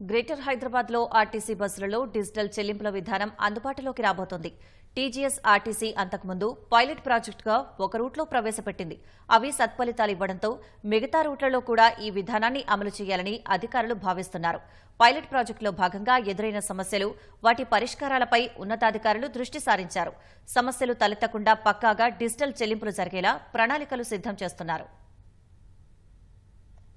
Greater హైదరాబాద్లో RTC బస్సులలో digital చెల్లింపుల విధానం అందుబాటులోకి రాబోతోంది. టీజీఎస్ ఆర్టీసీ అంతకుముందు పైలట్ ప్రాజెక్టుగా ఒక రూట్లో ప్రవేశపెట్టింది. అవి సత్ఫలితాలు ఇవ్వడంతో మిగతా రూట్లలో కూడా ఈ విధానాన్ని అమలు చేయాలని అధికారులు భావిస్తున్నారు. పైలట్ ప్రాజెక్టులో భాగంగా ఎదురైన సమస్యలు వాటి పరిష్కారాలపై ఉన్నతాధికారులు దృష్టి సారించారు. సమస్యలు తలెత్తకుండా పక్కాగా డిజిటల్ చెల్లింపులు జరిగేలా ప్రణాళికలు సిద్ధం చేస్తున్నారు.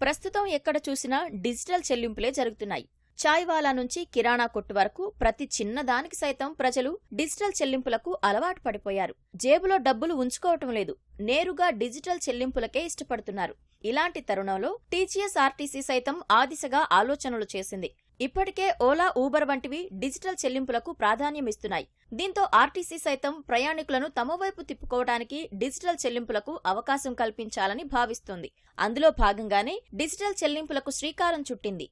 ప్రస్తుతం ఎక్కడ చూసినా డిజిటల్ చెల్లింపులే జరుగుతున్నాయి. చాయ్వాలా నుంచి కిరాణా కొట్టు వరకు ప్రతి చిన్నదానికి సైతం ప్రజలు డిజిటల్ చెల్లింపులకు అలవాటు పడిపోయారు. జేబులో డబ్బులు ఉంచుకోవటం లేదు. నేరుగా డిజిటల్ చెల్లింపులకే ఇష్టపడుతున్నారు. ఇలాంటి తరుణంలో టీజీఎస్ ఆర్టీసీ సైతం ఆ దిశగా ఆలోచనలు చేసింది. ఇప్పటికే ఓలా ఊబర్ వంటివి డిజిటల్ చెల్లింపులకు ప్రాధాన్యమిస్తున్నాయి. దీంతో ఆర్టీసీ సైతం ప్రయాణికులను తమ వైపు తిప్పుకోవడానికి డిజిటల్ చెల్లింపులకు అవకాశం కల్పించాలని భావిస్తుంది. అందులో భాగంగానే డిజిటల్ చెల్లింపులకు శ్రీకారం చుట్టింది.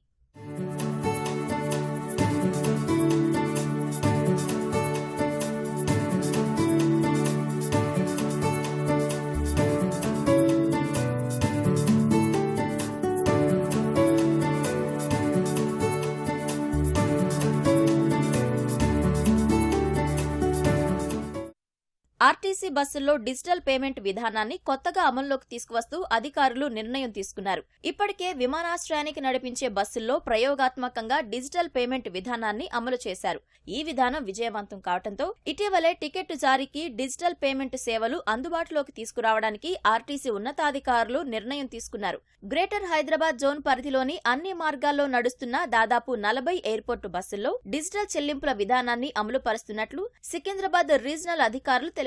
ఆర్టీసీ బస్సుల్లో డిజిటల్ పేమెంట్ విధానాన్ని కొత్తగా అమల్లోకి తీసుకువస్తూ అధికారులు నిర్ణయం తీసుకున్నారు. ఇప్పటికే విమానాశ్రయానికి నడిపించే బస్సుల్లో ప్రయోగాత్మకంగా డిజిటల్ పేమెంట్ విధానాన్ని అమలు చేశారు. ఈ విధానం విజయవంతం కావడంతో ఇటీవలే టికెట్ జారీకి డిజిటల్ పేమెంట్ సేవలు అందుబాటులోకి తీసుకురావడానికి ఆర్టీసీ ఉన్నతాధికారులు నిర్ణయం తీసుకున్నారు. గ్రేటర్ హైదరాబాద్ జోన్ పరిధిలోని అన్ని మార్గాల్లో నడుస్తున్న దాదాపు నలభై ఎయిర్పోర్టు బస్సుల్లో డిజిటల్ చెల్లింపుల విధానాన్ని అమలు పరుస్తున్నట్లు సికింద్రాబాద్ రీజనల్ అధికారులు తెలిపారు.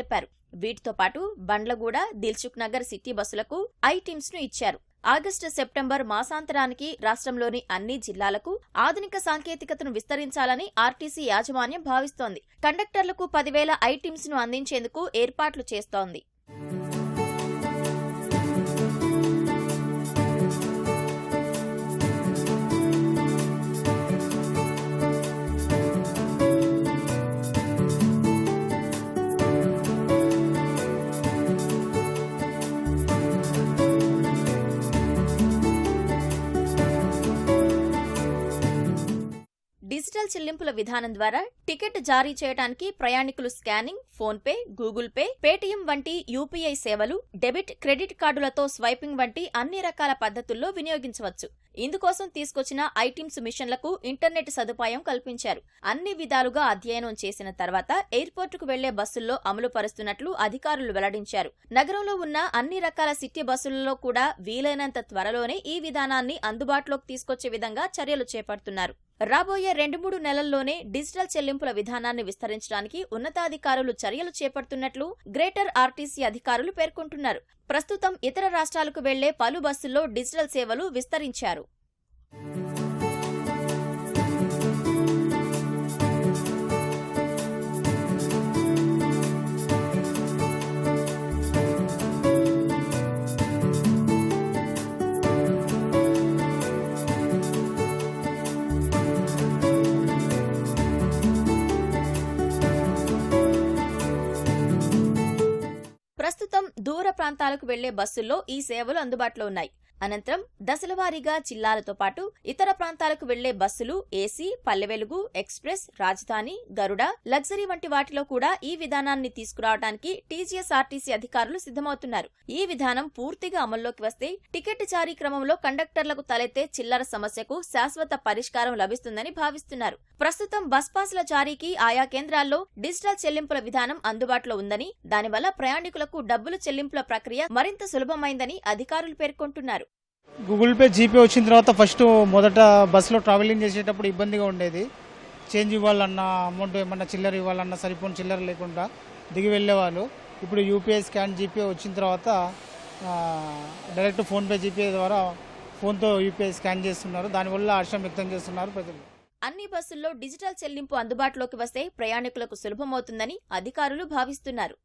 వీటితో పాటు బండ్లగూడ దిల్సుఖ్ నగర్ సిటీ బస్సులకు ఐ టీమ్స్ను ఇచ్చారు. ఆగస్టు సెప్టెంబర్ మాసాంతరానికి రాష్ట్రంలోని అన్ని జిల్లాలకు ఆధునిక సాంకేతికతను విస్తరించాలని ఆర్టీసీ యాజమాన్యం భావిస్తోంది. కండక్టర్లకు పదివేల ఐ టీమ్స్ను అందించేందుకు ఏర్పాట్లు చేస్తోంది. డిజిటల్ చెల్లింపుల విధానం ద్వారా టికెట్ జారీ చేయడానికి ప్రయాణికులు scanning PhonePe Google Pay Paytm వంటి యూపీఐ సేవలు డెబిట్ క్రెడిట్ కార్డులతో స్వైపింగ్ వంటి అన్ని రకాల పద్ధతుల్లో వినియోగించవచ్చు. ఇందుకోసం తీసుకొచ్చిన ఐటీమ్స్ మిషన్లకు ఇంటర్నెట్ సదుపాయం కల్పించారు. అన్ని విధాలుగా అధ్యయనం చేసిన తర్వాత ఎయిర్పోర్టుకు వెళ్ళే బస్సుల్లో అమలు పరుస్తున్నట్లు అధికారులు వెల్లడించారు. నగరంలో ఉన్న అన్ని రకాల సిటీ బస్సులలో కూడా వీలైనంత త్వరలోనే ఈ విధానాన్ని అందుబాటులోకి తీసుకొచ్చే విధంగా చర్యలు చేపడుతున్నారు. రాబోయే రెండు మూడు నెలల్లోనే డిజిటల్ చెల్లింపుల విధానాన్ని విస్తరించడానికి ఉన్నతాధికారులు చర్యలు చేపడుతున్నట్లు గ్రేటర్ ఆర్టీసీ అధికారులు పేర్కొంటున్నారు. ప్రస్తుతం ఇతర రాష్ట్రాలకు వెళ్ళే పలు బస్సుల్లో డిజిటల్ సేవలు విస్తరించారు. ప్రస్తుతం దూర ప్రాంతాలకు వెళ్ళే బస్సుల్లో ఈ సేవలు అందుబాటులో ఉన్నాయి. అనంతరం దశలవారీగా జిల్లాలతో పాటు ఇతర ప్రాంతాలకు వెళ్ళే బస్సులు ఏసీ పల్లెవెలుగు ఎక్స్ప్రెస్ రాజధాని గరుడ లగ్జరీ వంటి వాటిలో కూడా ఈ విధానాన్ని తీసుకురావడానికి టీజీఎస్ఆర్టీసీ అధికారులు సిద్ధమవుతున్నారు. ఈ విధానం పూర్తిగా అమల్లోకి వస్తే టికెట్ జారీ క్రమంలో కండక్టర్లకు తలెత్తే చిల్లర సమస్యకు శాశ్వత పరిష్కారం లభిస్తుందని భావిస్తున్నారు. ప్రస్తుతం బస్ పాస్ల జారీకి ఆయా కేంద్రాల్లో డిజిటల్ చెల్లింపుల విధానం అందుబాటులో ఉందని దానివల్ల ప్రయాణికులకు డబ్బులు చెల్లింపుల ప్రక్రియ మరింత సులభమైందని అధికారులు పేర్కొంటున్నారు. గూగుల్ పే జీపే వచ్చిన తర్వాత ఫస్ట్ మొదట బస్సులో ట్రావెలింగ్ చేసేటప్పుడు ఇబ్బందిగా ఉండేది. చేంజ్ ఇవ్వాలన్నా అమౌంట్ ఏమన్నా చిల్లర ఇవ్వాలన్నా సరిపోని చిల్లర లేకుండా దిగి వెళ్ళేవాళ్ళు. ఇప్పుడు యూపీఐ స్కాన్ జీపే వచ్చిన తర్వాత డైరెక్ట్ ఫోన్పే జీపే ద్వారా ఫోన్తో యూపీఐ స్కాన్ చేస్తున్నారు. దానివల్ల హర్షం వ్యక్తం చేస్తున్నారు ప్రజలు. అన్ని బస్సుల్లో డిజిటల్ చెల్లింపు అందుబాటులోకి వస్తే ప్రయాణికులకు సులభమవుతుందని అధికారులు భావిస్తున్నారు.